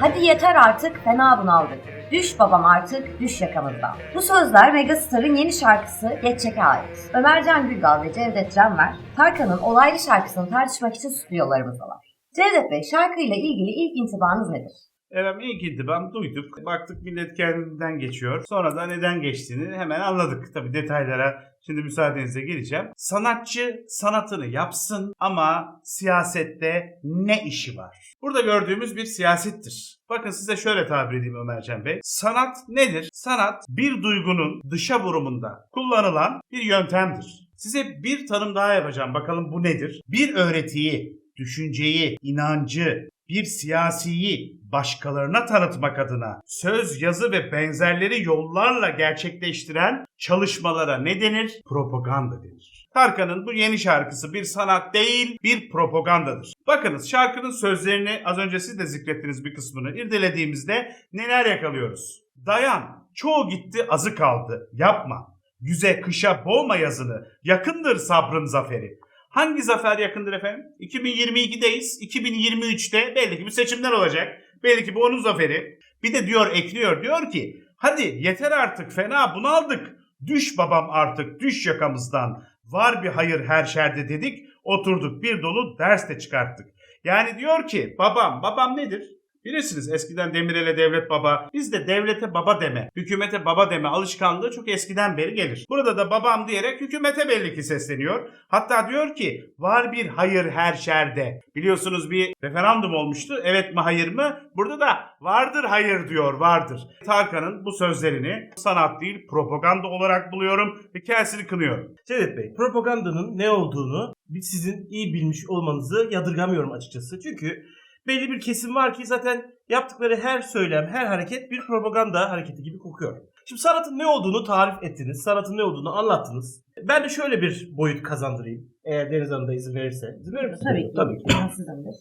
Hadi yeter artık fena bunaldık. Düş babam artık düş yakamızdan. Bu sözler Megastar'ın yeni şarkısı Geçecek'e ait. Ömercan Güldal ve Cevdet Canver, Tarkan'ın olaylı şarkısını tartışmak için stüdyolarımızdalar. Cevdet Bey şarkıyla ilgili ilk intibanız nedir? Efendim ilk intiban duyduk. Baktık millet kendinden geçiyor. Sonra da neden geçtiğini hemen anladık. Tabi detaylara şimdi müsaadenizle gireceğim. Sanatçı sanatını yapsın ama siyasette ne işi var? Burada gördüğümüz bir siyasettir. Bakın size şöyle tabir edeyim Ömercan Bey. Sanat nedir? Sanat bir duygunun dışa vurumunda kullanılan bir yöntemdir. Size bir tanım daha yapacağım. Bakalım bu nedir? Bir öğretiyi, düşünceyi, inancı, bir siyasiyi başkalarına tanıtmak adına söz, yazı ve benzerleri yollarla gerçekleştiren çalışmalara ne denir? Propaganda denir. Tarkan'ın bu yeni şarkısı bir sanat değil, bir propagandadır. Bakınız şarkının sözlerini az önce siz de zikrettiniz bir kısmını irdelediğimizde neler yakalıyoruz? Dayan, çoğu gitti azı kaldı, yapma. Güze kışa boğma yazını, yakındır sabrın zaferi. Hangi zafer yakındır efendim? 2022'deyiz. 2023'te belli ki bir seçimler olacak. Belli ki bu onun zaferi. Bir de diyor ekliyor diyor ki hadi yeter artık fena bunaldık. Düş babam artık düş yakamızdan. Var bir hayır her şerde dedik. Oturduk bir dolu ders de çıkarttık. Yani diyor ki babam babam nedir? Bilirsiniz eskiden Demirel'e devlet baba, bizde devlete baba deme, hükümete baba deme alışkanlığı çok eskiden beri gelir. Burada da babam diyerek hükümete belli ki sesleniyor. Hatta diyor ki var bir hayır her şerde. Biliyorsunuz bir referandum olmuştu. Evet mi hayır mı? Burada da vardır hayır diyor vardır. Tarkan'ın bu sözlerini sanat değil propaganda olarak buluyorum ve kendisini kınıyorum. Cevdet Bey, propagandanın ne olduğunu sizin iyi bilmiş olmanızı yadırgamıyorum açıkçası. Çünkü belli bir kesim var ki zaten yaptıkları her söylem, her hareket bir propaganda hareketi gibi kokuyor. Şimdi sanatın ne olduğunu tarif ettiniz, sanatın ne olduğunu anlattınız. Ben de şöyle bir boyut kazandırayım. Eğer Deniz Hanım da izin verirse. İzin verir misiniz? Tabii ki. Tabii ki.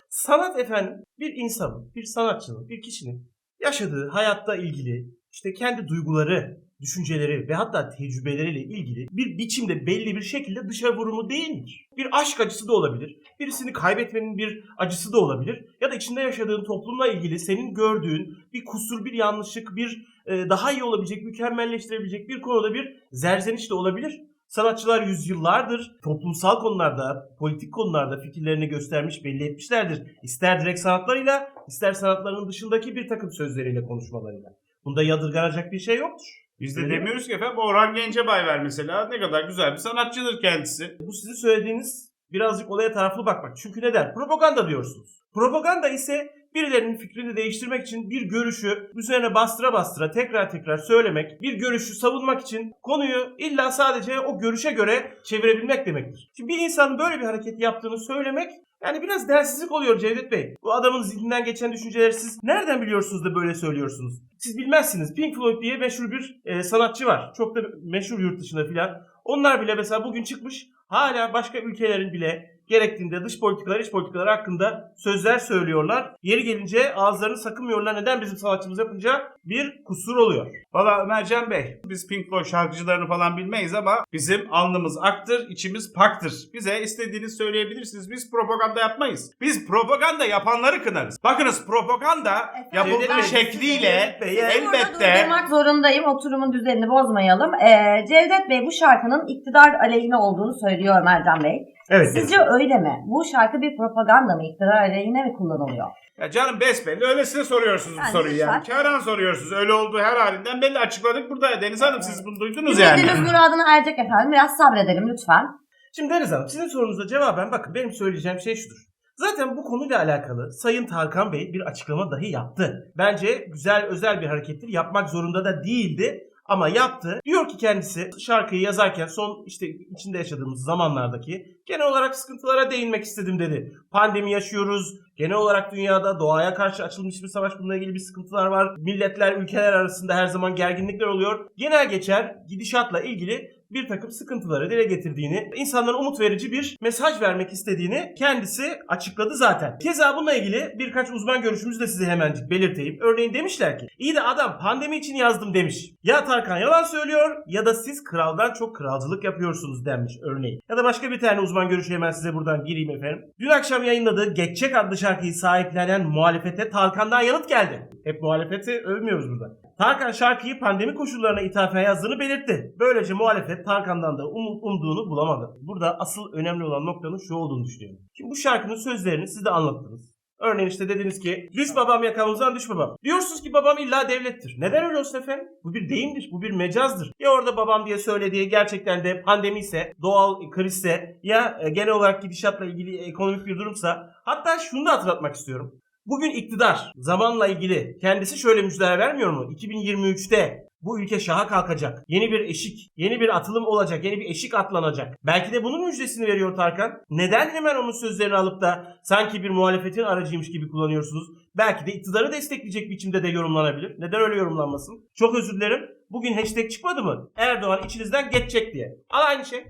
Sanat efendim bir insanın, bir sanatçının, bir kişinin yaşadığı hayatta ilgili işte kendi duyguları, düşünceleri ve hatta tecrübeleriyle ilgili bir biçimde belli bir şekilde dışa vurumu değildir. Bir aşk acısı da olabilir. Birisini kaybetmenin bir acısı da olabilir. Ya da içinde yaşadığın toplumla ilgili senin gördüğün bir kusur, bir yanlışlık, bir e, daha iyi olabilecek, mükemmelleştirebilecek bir konuda bir zerzeniş de olabilir. Sanatçılar yüzyıllardır toplumsal konularda, politik konularda fikirlerini göstermiş, belli etmişlerdir. İster direkt sanatlarıyla, ister sanatlarının dışındaki bir takım sözleriyle, konuşmalarıyla. Bunda yadırganacak bir şey yoktur. Biz de Öyle mi? demiyoruz ki efendim Orhan Gencebay ver mesela ne kadar güzel bir sanatçıdır kendisi. Bu sizin söylediğiniz birazcık olaya taraflı bakmak. Çünkü neden? Propaganda diyorsunuz. Propaganda ise birilerinin fikrini değiştirmek için bir görüşü üzerine bastıra bastıra tekrar tekrar söylemek, bir görüşü savunmak için konuyu illa sadece o görüşe göre çevirebilmek demektir. Şimdi bir insanın böyle bir hareket yaptığını söylemek yani biraz densizlik oluyor Cevdet Bey. Bu adamın zihninden geçen düşünceleri siz nereden biliyorsunuz da böyle söylüyorsunuz? Siz bilmezsiniz. Pink Floyd diye meşhur bir e, sanatçı var. Çok da meşhur yurt dışında filan. Onlar bile mesela bugün çıkmış hala başka ülkelerin bile gerektiğinde dış politikalar, iç politikalar hakkında sözler söylüyorlar. Yeri gelince ağızlarını sakınmıyorlar. Neden bizim sanatçımız yapınca bir kusur oluyor. Valla Ömercan Bey biz Pink Floyd şarkıcılarını falan bilmeyiz ama bizim alnımız aktır, içimiz paktır. Bize istediğinizi söyleyebilirsiniz. Biz propaganda yapmayız. Biz propaganda yapanları kınarız. Bakınız propaganda yapıldığı şekliyle Cevdet Bey, elbette durdurmak zorundayım. Oturumun düzenini bozmayalım. Ee, Cevdet Bey bu şarkının iktidar aleyhine olduğunu söylüyor Ömercan Bey. Evet. Sizce öyle mi? Bu şarkı bir propaganda mı? İktidar aleyhine mi kullanılıyor? ya canım besbelli öylesine soruyorsunuz bu Yani soruyu yani. lütfen. Kâran soruyorsunuz. Öyle olduğu her halinden belli açıkladık burada. Deniz Hanım siz bunu duydunuz yani. Ümidiniz muradına erecek efendim. Biraz sabredelim lütfen. Şimdi Deniz Hanım sizin sorunuza cevaben bakın benim söyleyeceğim şey şudur. Zaten bu konuyla alakalı Sayın Tarkan Bey bir açıklama dahi yaptı. Bence güzel özel bir harekettir. Yapmak zorunda da değildi ama yaptı. Diyor ki kendisi şarkıyı yazarken son işte içinde yaşadığımız zamanlardaki genel olarak sıkıntılara değinmek istedim dedi. Pandemi yaşıyoruz. Genel olarak dünyada doğaya karşı açılmış bir savaş bununla ilgili bir sıkıntılar var. Milletler, ülkeler arasında her zaman gerginlikler oluyor. Genel geçer gidişatla ilgili bir takım sıkıntıları dile getirdiğini, insanlara umut verici bir mesaj vermek istediğini kendisi açıkladı zaten. Keza bununla ilgili birkaç uzman görüşümüzü de size hemencik belirteyim. Örneğin demişler ki iyi de adam pandemi için yazdım demiş. Ya Tarkan yalan söylüyor ya da siz kraldan çok kralcılık yapıyorsunuz denmiş örneğin. Ya da başka bir tane uzman görüşü hemen size buradan gireyim efendim. Dün akşam yayınladığı Geçecek adlı şarkıyı sahiplenen muhalefete Tarkan'dan yanıt geldi. Hep muhalefeti övmüyoruz burada. Tarkan şarkıyı pandemi koşullarına ithafen yazdığını belirtti. Böylece muhalefet Tarkan'dan da um- umduğunu bulamadı. Burada asıl önemli olan noktanın şu olduğunu düşünüyorum. Şimdi bu şarkının sözlerini siz de anlattınız. Örneğin işte dediniz ki düş babam yakamızdan düş babam. Diyorsunuz ki babam illa devlettir. Neden öyle olsun efendim? Bu bir deyimdir, bu bir mecazdır. Ya orada babam diye söylediği gerçekten de pandemi ise, doğal krizse ya e, genel olarak gidişatla ilgili ekonomik bir durumsa hatta şunu da hatırlatmak istiyorum. Bugün iktidar zamanla ilgili kendisi şöyle müjdeler vermiyor mu? 2023'te bu ülke şaha kalkacak. Yeni bir eşik, yeni bir atılım olacak, yeni bir eşik atlanacak. Belki de bunun müjdesini veriyor Tarkan. Neden hemen onun sözlerini alıp da sanki bir muhalefetin aracıymış gibi kullanıyorsunuz? Belki de iktidarı destekleyecek biçimde de yorumlanabilir. Neden öyle yorumlanmasın? Çok özür dilerim. Bugün hashtag çıkmadı mı? Erdoğan içinizden geçecek diye. Al aynı şey.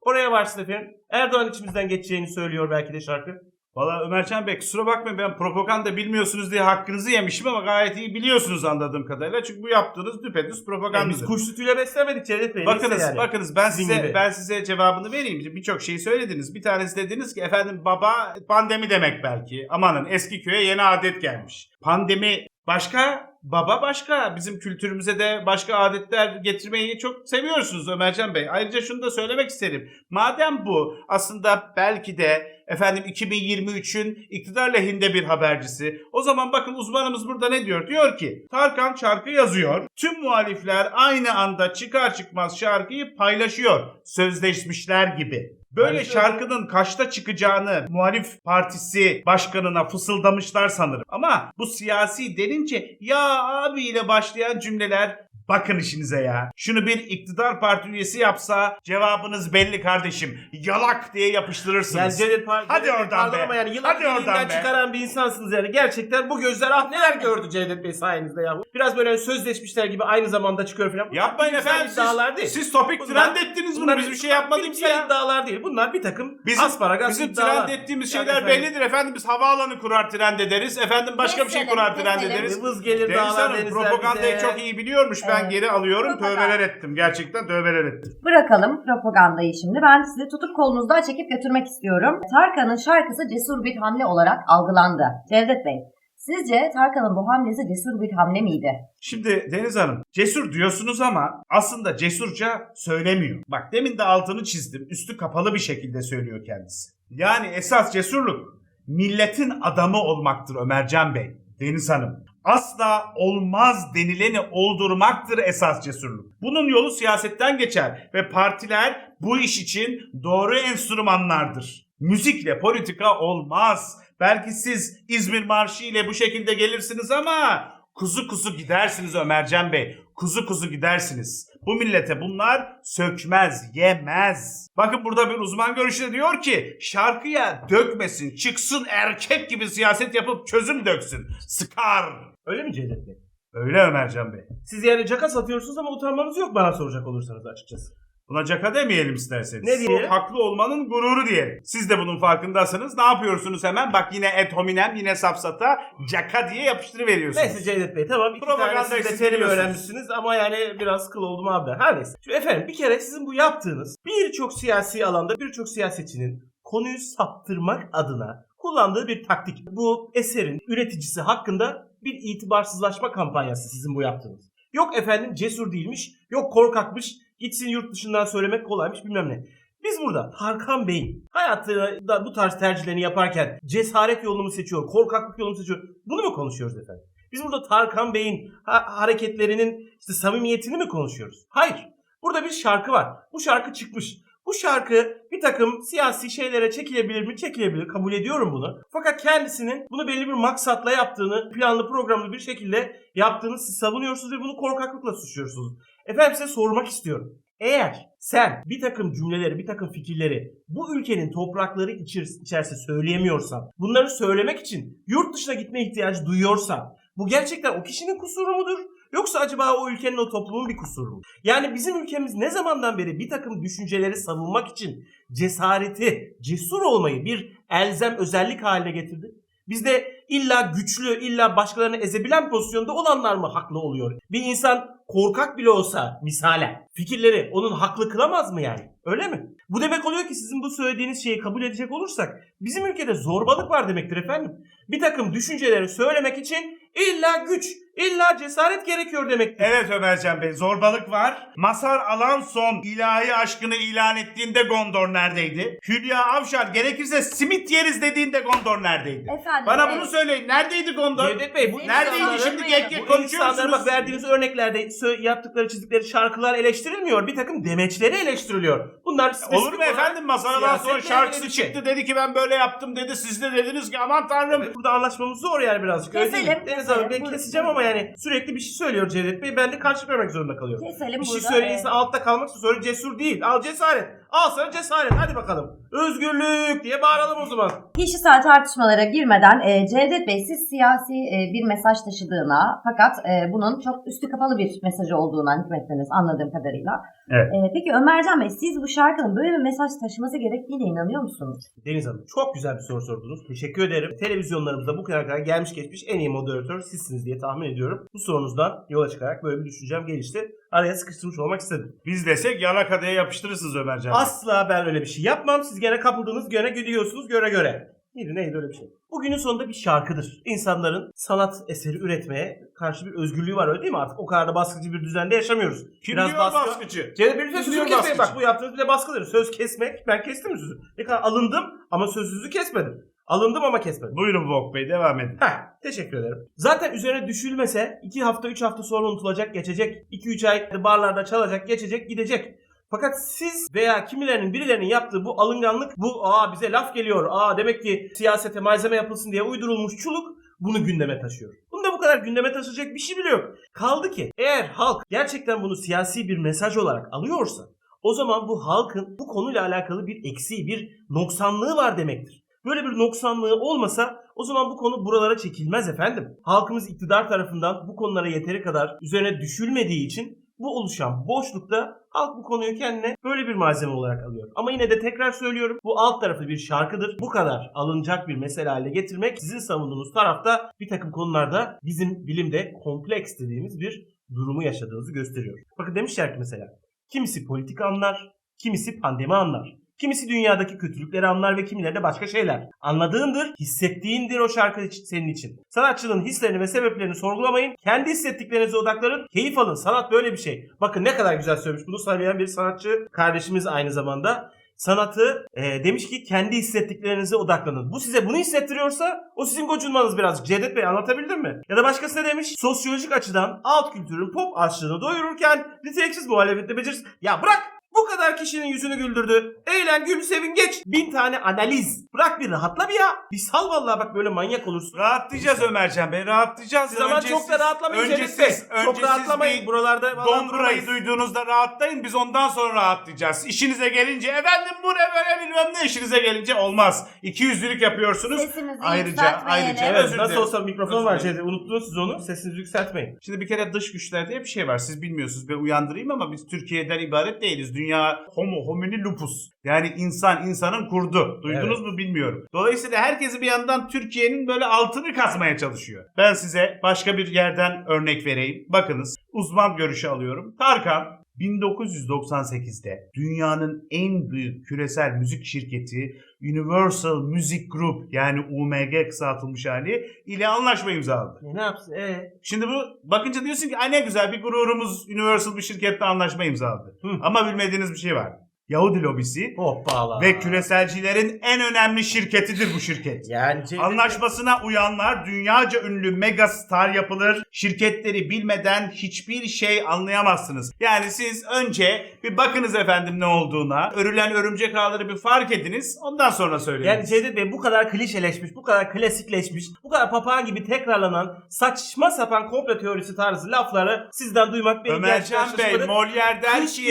Oraya varsın efendim. Erdoğan içimizden geçeceğini söylüyor belki de şarkı. Valla Ömercan Bey kusura bakmayın ben propaganda bilmiyorsunuz diye hakkınızı yemişim ama gayet iyi biliyorsunuz anladığım kadarıyla. Çünkü bu yaptığınız düpedüz propaganda. biz kuş sütüyle beslemedik Cevdet Bey. Bakınız yani. bakınız ben Sizin size gibi. ben size cevabını vereyim. Birçok şeyi söylediniz. Bir tanesi dediniz ki efendim baba pandemi demek belki. Amanın eski köye yeni adet gelmiş. Pandemi başka, baba başka. Bizim kültürümüze de başka adetler getirmeyi çok seviyorsunuz Ömercan Bey. Ayrıca şunu da söylemek isterim. Madem bu aslında belki de efendim 2023'ün iktidar lehinde bir habercisi. O zaman bakın uzmanımız burada ne diyor? Diyor ki Tarkan şarkı yazıyor. Tüm muhalifler aynı anda çıkar çıkmaz şarkıyı paylaşıyor. Sözleşmişler gibi. Böyle şarkının kaçta çıkacağını muhalif partisi başkanına fısıldamışlar sanırım. Ama bu siyasi denince ya abiyle başlayan cümleler Bakın işinize ya. Şunu bir iktidar parti üyesi yapsa cevabınız belli kardeşim. Yalak diye Yani yapıştırırsınız. Cevdet Par- Hadi Cevdet oradan pardon be. Yani yılan Hadi oradan be. çıkaran bir insansınız yani. Gerçekten bu gözler ah neler gördü Cevdet Bey sayenizde yahu. Biraz böyle sözleşmişler gibi aynı zamanda çıkıyor falan. Bunlar Yapmayın bilimsel efendim iddialar siz, değil. siz topik Bunlar- trend ettiniz bunu. Biz bir şey yapmadık bilimsel ya. iddialar değil. Bunlar bir takım Bizim, asparagas bizim iddialar. trend ettiğimiz Yani şeyler efendim, bellidir efendim. Biz havaalanı kurar trend ederiz. Efendim başka bir şey Mesela, kurar trend mesela. ederiz. Vız gelir Deniz dağlar Hanım denizler propagandayı bize. çok iyi biliyormuş. Ben Evet. geri alıyorum. Propaganda. Tövbeler ettim. Gerçekten tövbeler ettim. Bırakalım propagandayı şimdi. Ben sizi tutup kolunuzdan çekip götürmek istiyorum. Tarkan'ın şarkısı cesur bir hamle olarak algılandı. Cevdet Bey, sizce Tarkan'ın bu hamlesi cesur bir hamle miydi? Şimdi Deniz Hanım cesur diyorsunuz ama aslında cesurca söylemiyor. Bak demin de altını çizdim. Üstü kapalı bir şekilde söylüyor kendisi. Yani esas cesurluk milletin adamı olmaktır Ömercan Bey. Deniz Hanım. Asla olmaz denileni oldurmaktır esas cesurluk. Bunun yolu siyasetten geçer ve partiler bu iş için doğru enstrümanlardır. Müzikle politika olmaz. Belki siz İzmir Marşı ile bu şekilde gelirsiniz ama kuzu kuzu gidersiniz Ömercan Bey. Kuzu kuzu gidersiniz. Bu millete bunlar sökmez, yemez. Bakın burada bir uzman görüşü de diyor ki şarkıya dökmesin, çıksın erkek gibi siyaset yapıp çözüm döksün. Sıkar. Öyle mi Cevdet Bey? Öyle Ömercan Bey. Siz yani caka satıyorsunuz ama utanmanız yok bana soracak olursanız açıkçası. Buna caka demeyelim isterseniz. Ne diyelim? Bu haklı olmanın gururu diyelim. Siz de bunun farkındasınız. Ne yapıyorsunuz hemen? Bak yine et hominem yine safsata caka diye yapıştırıveriyorsunuz. Neyse Cevdet Bey tamam. iki Propaganda tane siz de eksik terim biliyorsunuz. öğrenmişsiniz ama yani biraz kıl oldum abi. Her neyse. Şimdi efendim bir kere sizin bu yaptığınız birçok siyasi alanda birçok siyasetçinin konuyu saptırmak adına kullandığı bir taktik. Bu eserin üreticisi hakkında bir itibarsızlaşma kampanyası sizin bu yaptığınız. Yok efendim cesur değilmiş, yok korkakmış, gitsin yurt dışından söylemek kolaymış bilmem ne. Biz burada Tarkan Bey'in hayatında bu tarz tercihlerini yaparken cesaret yolunu mu seçiyor, korkaklık yolunu mu seçiyor? Bunu mu konuşuyoruz efendim? Biz burada Tarkan Bey'in ha- hareketlerinin işte samimiyetini mi konuşuyoruz? Hayır. Burada bir şarkı var. Bu şarkı çıkmış. Bu şarkı bir takım siyasi şeylere çekilebilir mi? Çekilebilir. Kabul ediyorum bunu. Fakat kendisinin bunu belli bir maksatla yaptığını, planlı programlı bir şekilde yaptığını siz savunuyorsunuz ve bunu korkaklıkla suçluyorsunuz. Efendim size sormak istiyorum. Eğer sen bir takım cümleleri, bir takım fikirleri bu ülkenin toprakları içer- içerisinde söyleyemiyorsan, bunları söylemek için yurt dışına gitme ihtiyacı duyuyorsan, bu gerçekten o kişinin kusuru mudur? Yoksa acaba o ülkenin o toplumun bir kusuru mu? Yani bizim ülkemiz ne zamandan beri bir takım düşünceleri savunmak için cesareti, cesur olmayı bir elzem özellik haline getirdi? Bizde illa güçlü, illa başkalarını ezebilen pozisyonda olanlar mı haklı oluyor? Bir insan korkak bile olsa misalen fikirleri onun haklı kılamaz mı yani? Öyle mi? Bu demek oluyor ki sizin bu söylediğiniz şeyi kabul edecek olursak bizim ülkede zorbalık var demektir efendim. Bir takım düşünceleri söylemek için illa güç, illa cesaret gerekiyor demektir. Evet Ömercan Bey zorbalık var. Masar Alanson ilahi aşkını ilan ettiğinde Gondor neredeydi? Hülya Avşar gerekirse simit yeriz dediğinde Gondor neredeydi? Efendim. Bana e, bunu söyleyin. Neredeydi Gondor? Cevdet Bey bu Neredeydi şimdi gek gek Bu konuşuyor musunuz? bak verdiğiniz örneklerde sö- yaptıkları çizdikleri şarkılar eleştirilmiyor. Bir takım demeçleri eleştiriliyor. Bunlar spesifik Olur mu olarak efendim? Masar siyasetle Alanson şarkısı ilgili bir şey. çıktı dedi ki ben böyle yaptım dedi. Siz de dediniz ki aman tanrım. Burada anlaşmamız zor yani birazcık. Öyle değil mi? Keselim, Deniz abi ben keseceğim ama yani sürekli bir şey söylüyor Cevdet Bey. Ben de karşı vermek zorunda kalıyorum. Keselim Bir şey burada. söyleyinse e, altta kalmak sonra cesur değil. Al cesaret. Al sana cesaret. Hadi bakalım. Özgürlük diye bağıralım o zaman. Kişisel tartışmalara girmeden e, Cevdet Bey siz siyasi e, bir mesaj taşıdığına fakat e, bunun çok üstü kapalı bir mesajı olduğundan hükmettiniz anladığım kadarıyla. Evet. E, peki Ömercan Bey siz bu şarkının böyle bir mesaj taşıması gerektiğine inanıyor musunuz? Deniz Hanım çok güzel bir soru sordunuz. Teşekkür ederim. Televizyonlarımızda bu kadar kadar gelmiş geçmiş en iyi moderatör sizsiniz diye tahmin ediyorum. Bu sorunuzdan yola çıkarak böyle bir düşüncem gelişti. Araya sıkıştırmış olmak istedim. Biz desek yalakadaya yapıştırırsınız Ömercan. Asla ben öyle bir şey yapmam. Siz gene kapıldınız, gene gidiyorsunuz göre göre. Neydi neydi öyle bir şey. Bugünün sonunda bir şarkıdır. İnsanların sanat eseri üretmeye karşı bir özgürlüğü var öyle değil mi? Artık o kadar da baskıcı bir düzende yaşamıyoruz. Kim Biraz diyor baskı- baskıcı? Sözümü diyor kesmeyin. baskıcı? Bak bu yaptığınız bile baskıdır. Söz kesmek. Ben kestim mi sözü? Ne kadar alındım ama sözünüzü kesmedim. Alındım ama kesmedim. Buyurun Vok Bey devam edin. Heh, teşekkür ederim. Zaten üzerine düşülmese 2 hafta 3 hafta sonra unutulacak geçecek. 2-3 ay barlarda çalacak geçecek gidecek. Fakat siz veya kimilerinin birilerinin yaptığı bu alınganlık bu aa bize laf geliyor. Aa demek ki siyasete malzeme yapılsın diye uydurulmuş çuluk bunu gündeme taşıyor. Bunda bu kadar gündeme taşıyacak bir şey bile yok. Kaldı ki eğer halk gerçekten bunu siyasi bir mesaj olarak alıyorsa o zaman bu halkın bu konuyla alakalı bir eksiği, bir noksanlığı var demektir. Böyle bir noksanlığı olmasa o zaman bu konu buralara çekilmez efendim. Halkımız iktidar tarafından bu konulara yeteri kadar üzerine düşülmediği için bu oluşan boşlukta halk bu konuyu kendine böyle bir malzeme olarak alıyor. Ama yine de tekrar söylüyorum bu alt tarafı bir şarkıdır. Bu kadar alınacak bir mesele haline getirmek sizin savunduğunuz tarafta bir takım konularda bizim bilimde kompleks dediğimiz bir durumu yaşadığınızı gösteriyor. Bakın demişler ki mesela kimisi politika anlar, kimisi pandemi anlar. Kimisi dünyadaki kötülükleri anlar ve kimileri de başka şeyler. Anladığındır, hissettiğindir o şarkı senin için. Sanatçının hislerini ve sebeplerini sorgulamayın. Kendi hissettiklerinize odaklanın. Keyif alın. Sanat böyle bir şey. Bakın ne kadar güzel söylemiş. Bunu söyleyen bir sanatçı kardeşimiz aynı zamanda. Sanatı e, demiş ki kendi hissettiklerinize odaklanın. Bu size bunu hissettiriyorsa o sizin gocunmanız birazcık. Cevdet Bey anlatabildim mi? Ya da başkası ne demiş? Sosyolojik açıdan alt kültürün pop açlığını doyururken niteliksiz muhalefette becerisiz. Ya bırak! Bu kadar kişinin yüzünü güldürdü. Eğlen, gül, sevin, geç. Bin tane analiz. Bırak bir rahatla bir ya. Bir sal vallahi bak böyle manyak olursun. Rahatlayacağız Ömercan Bey rahatlayacağız. Siz ama Önce çok da siz- rahatlamayın önce Cevdet Bey. siz- önce Çok rahatlamayın. bir Buralarda vallahi Dondurayı duramayız. duyduğunuzda rahatlayın biz ondan sonra rahatlayacağız. İşinize gelince efendim bu ne böyle bilmem ne işinize gelince olmaz. İki yüzlülük yapıyorsunuz. Sesimizi Ayrıca- yükseltmeyelim. ayrıca- Evet Özür nasıl dilerim. olsa mikrofon Özür var şeyde unuttunuz siz onu. Sesinizi yükseltmeyin. Şimdi bir kere dış güçler diye bir şey var. Siz bilmiyorsunuz. Ben uyandırayım ama biz Türkiye'den ibaret değiliz. Dünya homo homini lupus. Yani insan insanın kurdu. Duydunuz mu bilmiyorum. Dolayısıyla herkesi bir yandan Türkiye'nin böyle altını kasmaya çalışıyor. Ben size başka bir yerden örnek vereyim. Bakınız uzman görüşü alıyorum. Tarkan 1998'de dünyanın en büyük küresel müzik şirketi Universal Music Group yani UMG kısaltılmış hali ile anlaşma imzaladı. E, ne yapsın? E, Şimdi bu bakınca diyorsun ki ay ne güzel bir gururumuz Universal bir şirkette anlaşma imzaladı. Hı. Ama bilmediğiniz bir şey var. Yahudi lobisi hoppala. ve küreselcilerin en önemli şirketidir bu şirket. Yani Cevdet- Anlaşmasına uyanlar dünyaca ünlü mega star yapılır. Şirketleri bilmeden hiçbir şey anlayamazsınız. Yani siz önce bir bakınız efendim ne olduğuna. Örülen örümcek ağları bir fark ediniz. Ondan sonra söyleyin. Yani Cevdet Bey bu kadar klişeleşmiş, bu kadar klasikleşmiş, bu kadar papağan gibi tekrarlanan saçma sapan komplo teorisi tarzı lafları sizden duymak beni Ömercan Bey. Molière der ki,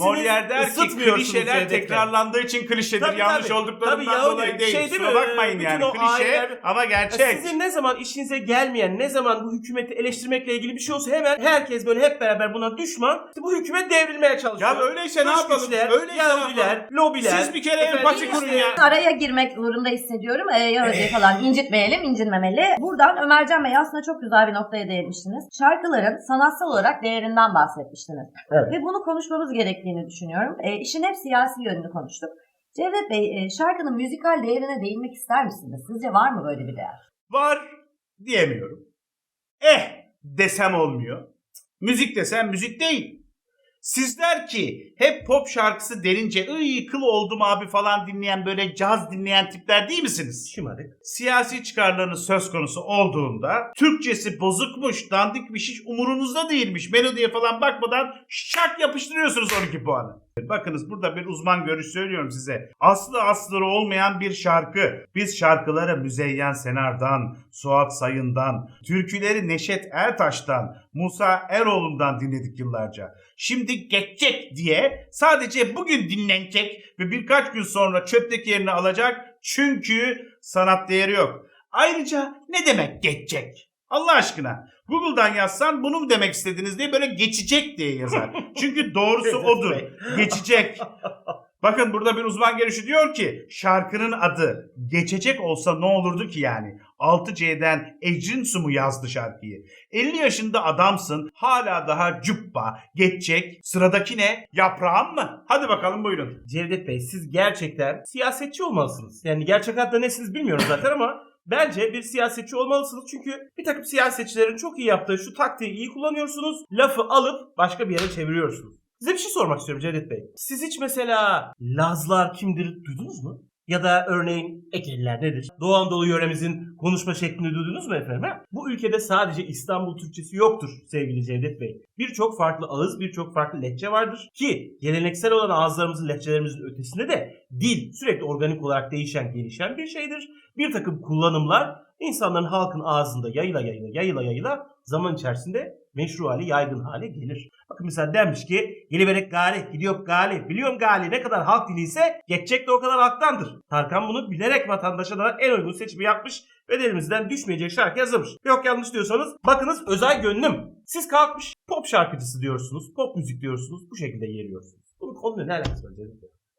Molière der ki Cevdet Bey. tekrarlandığı için klişedir. Tabii, Yanlış tabii. olduklarından Tabii ya, dolayı değil. Şey değil Kusura mi? bakmayın Bütün yani. o Klişe aileler- ama Ya gerçek. Sizin ne zaman işinize gelmeyen, ne zaman bu hükümeti eleştirmekle ilgili bir şey olsa hemen herkes böyle hep beraber buna düşman. İşte bu hükümet devrilmeye çalışıyor. Ya öyleyse ne Dış yapalım? güçler, Öyleyse ne Yahudiler, yapalım? lobiler. Siz bir kere efendim empati kurun ya. Araya girmek zorunda hissediyorum. Ee, Yahudi'yi falan incitmeyelim, incinmemeli. Buradan Ömercan Bey aslında çok güzel bir noktaya değinmiştiniz. Şarkıların sanatsal olarak değerinden bahsetmiştiniz. Evet. Ve bunu konuşmamız gerektiğini düşünüyorum. Ee, işin hep siyasi yönünü konuştuk. Cevdet Bey, e, şarkının müzikal değerine değinmek ister misiniz? Sizce var mı böyle bir değer? Var diyemiyorum. Eh desem olmuyor. Müzik desem müzik değil. Sizler ki hep pop şarkısı denince ıy kıl oldum abi falan dinleyen böyle caz dinleyen tipler değil misiniz? Şımarık. Siyasi çıkarlarınız söz konusu olduğunda Türkçesi bozukmuş, dandikmiş hiç umurunuzda değilmiş. Melodiye falan bakmadan şak yapıştırıyorsunuz 12 puanı. Bakınız burada bir uzman görüş söylüyorum size. Aslı asları olmayan bir şarkı. Biz şarkıları Müzeyyen Senar'dan, Suat Sayın'dan, türküleri Neşet Ertaş'tan, Musa Eroğlu'ndan dinledik yıllarca. Şimdi geçecek diye sadece bugün dinlenecek ve birkaç gün sonra çöpteki yerini alacak çünkü sanat değeri yok. Ayrıca ne demek geçecek? Allah aşkına Google'dan yazsan bunu mu demek istediniz diye böyle geçecek diye yazar. Çünkü doğrusu odur. Geçecek. Bakın burada bir uzman görüşü diyor ki şarkının adı geçecek olsa ne olurdu ki yani? 6C'den Ecrin Su mu yazdı şarkıyı? 50 yaşında adamsın hala daha cuppa geçecek. Sıradaki ne? Yaprağın mı? Hadi bakalım buyurun. Cevdet Bey siz gerçekten siyasetçi olmalısınız. Yani gerçek adla nesiniz bilmiyorum zaten ama bence bir siyasetçi olmalısınız. Çünkü bir takım siyasetçilerin çok iyi yaptığı şu taktiği iyi kullanıyorsunuz. Lafı alıp başka bir yere çeviriyorsunuz. Size bir şey sormak istiyorum Cevdet Bey. Siz hiç mesela Lazlar kimdir duydunuz mu? Ya da örneğin Ekeliler nedir? Doğu Anadolu yöremizin konuşma şeklini duydunuz mu efendim? Bu ülkede sadece İstanbul Türkçesi yoktur sevgili Cevdet Bey. Birçok farklı ağız, birçok farklı lehçe vardır. Ki geleneksel olan ağızlarımızın, lehçelerimizin ötesinde de dil sürekli organik olarak değişen, gelişen bir şeydir. Bir takım kullanımlar insanların halkın ağzında yayıla yayıla yayıla yayıla zaman içerisinde meşru hali, yaygın hale gelir. Bakın mesela denmiş ki geliverek gali, gidiyor gali, biliyorum gali ne kadar halk dili ise geçecek de o kadar halktandır. Tarkan bunu bilerek vatandaşa da en uygun seçimi yapmış ve elimizden düşmeyecek şarkı yazılmış. Yok yanlış diyorsanız bakınız özel gönlüm. Siz kalkmış pop şarkıcısı diyorsunuz, pop müzik diyorsunuz, bu şekilde yeriyorsunuz. Bunun konuyla ne alakası var?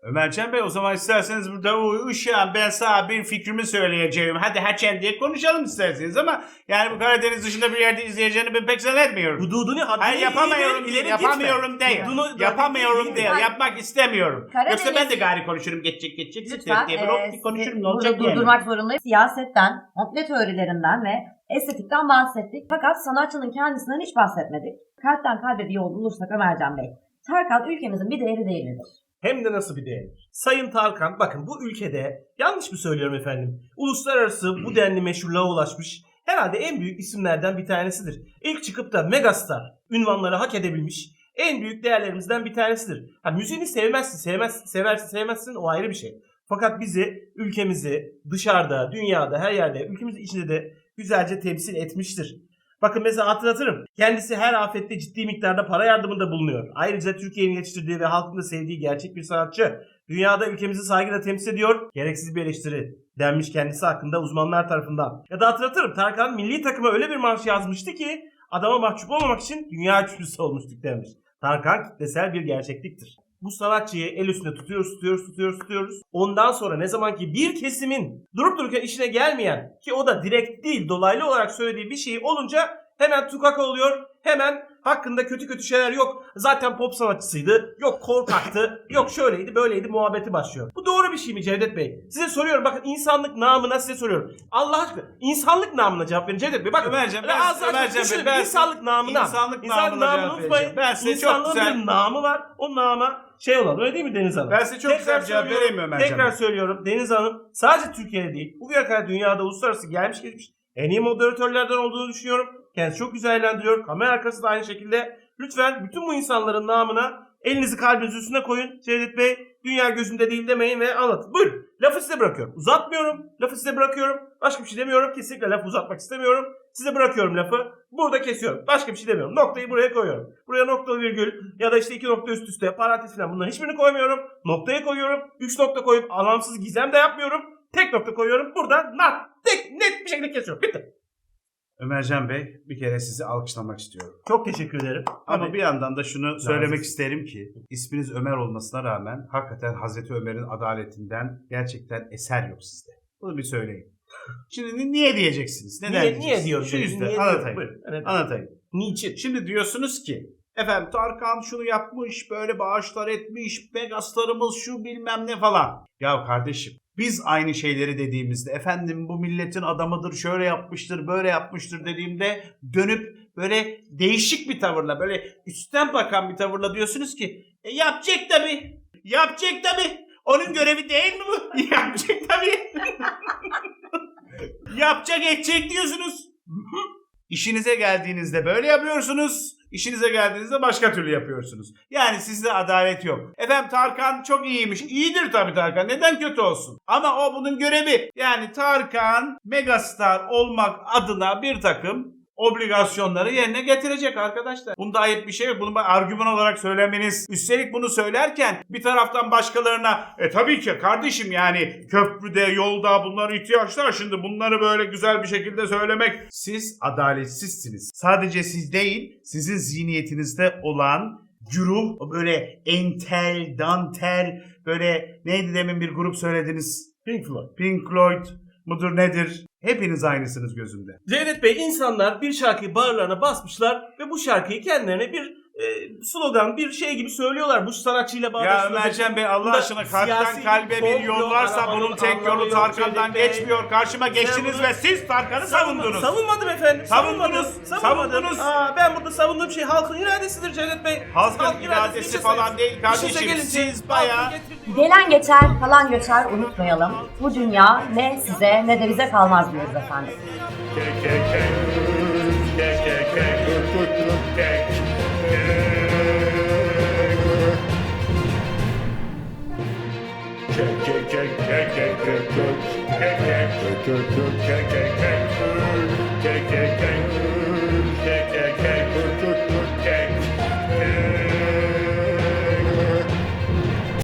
Ömercan Bey o zaman isterseniz burada u- uşağım ben sana bir fikrimi söyleyeceğim. Hadi haçen diye konuşalım isterseniz ama yani bu Karadeniz dışında bir yerde izleyeceğini ben pek zannetmiyorum. Hududunu Hayır yapamıyorum ileri değil, gitme. yapamıyorum değil. Hududunu- yapamıyorum değil, ileri- yapmak istemiyorum. Karadeniz- Yoksa ben de gari konuşurum, geçecek geçecek. Lütfen diye e, bir sizi konuşurum ne burada olacak diye. durdurmak zorundayım. Siyasetten, komplo teorilerinden ve estetikten bahsettik. Fakat sanatçının kendisinden hiç bahsetmedik. Kalpten kalbe bir yol bulursak Ömercan Bey. Tarkan ülkemizin bir değeri değil midir? Hem de nasıl bir değer. Sayın Tarkan bakın bu ülkede yanlış mı söylüyorum efendim? Uluslararası bu denli meşhurluğa ulaşmış herhalde en büyük isimlerden bir tanesidir. İlk çıkıp da megastar ünvanları hak edebilmiş en büyük değerlerimizden bir tanesidir. Ha müziğini sevmezsin, sevmez, seversin, sevmezsin o ayrı bir şey. Fakat bizi, ülkemizi dışarıda, dünyada, her yerde, ülkemizin içinde de güzelce temsil etmiştir. Bakın mesela hatırlatırım. Kendisi her afette ciddi miktarda para yardımında bulunuyor. Ayrıca Türkiye'nin yetiştirdiği ve halkın da sevdiği gerçek bir sanatçı. Dünyada ülkemizi saygıyla temsil ediyor. Gereksiz bir eleştiri denmiş kendisi hakkında uzmanlar tarafından. Ya da hatırlatırım Tarkan milli takıma öyle bir marş yazmıştı ki adama mahcup olmamak için dünya üçüncüsü olmuştuk demiş. Tarkan kitlesel bir gerçekliktir. Bu sanatçıyı el üstünde tutuyoruz, tutuyoruz, tutuyoruz, tutuyoruz. Ondan sonra ne zaman ki bir kesimin durup dururken işine gelmeyen ki o da direkt değil dolaylı olarak söylediği bir şey olunca hemen tukaka oluyor. Hemen hakkında kötü kötü şeyler yok. Zaten pop sanatçısıydı. Yok korkaktı. yok şöyleydi böyleydi muhabbeti başlıyor. Bu doğru bir şey mi Cevdet Bey? Size soruyorum bakın insanlık namına size soruyorum. Allah aşkına insanlık namına cevap verin Cevdet Bey. Bakın Ömerciğim, ben- açmayın. Ömerciğim Düşünün, ben- insanlık namına. İnsanlık İnsanlık namına namını cevap unutmayın. vereceğim. Ben size çok güzel- bir namı var. O nama şey olan öyle değil mi Deniz Hanım? Ben size çok güzel bir cevap söylüyorum, vereyim mi Ömercan Tekrar söylüyorum Deniz Hanım sadece Türkiye'de değil bu kadar dünyada uluslararası gelmiş geçmiş en iyi moderatörlerden olduğunu düşünüyorum. Kendisi çok güzel eğlendiriyor. Kamera arkası da aynı şekilde. Lütfen bütün bu insanların namına Elinizi kalbinizin üstüne koyun. Cevdet Bey dünya gözünde değil demeyin ve anlatın. Buyurun. Lafı size bırakıyorum. Uzatmıyorum. Lafı size bırakıyorum. Başka bir şey demiyorum. Kesinlikle lafı uzatmak istemiyorum. Size bırakıyorum lafı. Burada kesiyorum. Başka bir şey demiyorum. Noktayı buraya koyuyorum. Buraya nokta virgül ya da işte iki nokta üst üste parantez falan bunların hiçbirini koymuyorum. Noktayı koyuyorum. Üç nokta koyup anlamsız gizem de yapmıyorum. Tek nokta koyuyorum. Burada net, tek, net bir şekilde kesiyorum. Bitti. Ömercan Bey bir kere sizi alkışlamak istiyorum. Çok teşekkür ederim. Ama Tabii. bir yandan da şunu söylemek isterim ki isminiz Ömer olmasına rağmen hakikaten Hazreti Ömer'in adaletinden gerçekten eser yok sizde. Bunu bir söyleyin. Şimdi ni- niye diyeceksiniz? Neden niye, niye diyeceksiniz? Şu Niye yüzden diyorum? anlatayım. Buyurun. Evet. Anlatayım. Niçin? Şimdi diyorsunuz ki efendim Tarkan şunu yapmış, böyle bağışlar etmiş, megastarımız şu bilmem ne falan. Ya kardeşim biz aynı şeyleri dediğimizde efendim bu milletin adamıdır, şöyle yapmıştır, böyle yapmıştır dediğimde dönüp böyle değişik bir tavırla, böyle üstten bakan bir tavırla diyorsunuz ki e, yapacak tabii, yapacak tabii. Onun görevi değil mi bu? yapacak tabii. yapacak edecek diyorsunuz. İşinize geldiğinizde böyle yapıyorsunuz. İşinize geldiğinizde başka türlü yapıyorsunuz. Yani sizde adalet yok. Efendim Tarkan çok iyiymiş. İyidir tabii Tarkan. Neden kötü olsun? Ama o bunun görevi. Yani Tarkan megastar olmak adına bir takım obligasyonları yerine getirecek arkadaşlar. Bunda ayıp bir şey yok. Bunu argüman olarak söylemeniz. Üstelik bunu söylerken bir taraftan başkalarına e tabii ki kardeşim yani köprüde, yolda bunlar ihtiyaçlar. Şimdi bunları böyle güzel bir şekilde söylemek. Siz adaletsizsiniz. Sadece siz değil, sizin zihniyetinizde olan güruh, böyle entel, dantel, böyle neydi demin bir grup söylediniz. Pink Floyd. Pink Floyd mudur nedir? Hepiniz aynısınız gözümde. Cevdet Bey insanlar bir şarkıyı bağırlarına basmışlar ve bu şarkıyı kendilerine bir slogan, bir şey gibi söylüyorlar. Bu sanatçıyla Ya bağdaştırılacak. Ömercan Bey Allah Bunda aşkına kalpten siyasi kalbe bir komplo yol varsa aramanın bunun tek anlamı yolu yok Tarkan'dan Cevdet Bey. geçmiyor. Karşıma geçtiniz bunu- ve siz Tarkan'ı savundunuz. Savunmadım efendim. Savundunuz, Savunmadım. savundunuz. Aa, ben burada savunduğum şey halkın iradesidir Cevdet Bey. Halkın Halk iradesi işe falan sayın. değil kardeşim. İşinize gelince Siz bayağı- halkın getirdiği- Gelen geçer, kalan göçer unutmayalım. Bu dünya ne size ne de bize kalmaz diyoruz efendim. Cake, cake, cake, cake,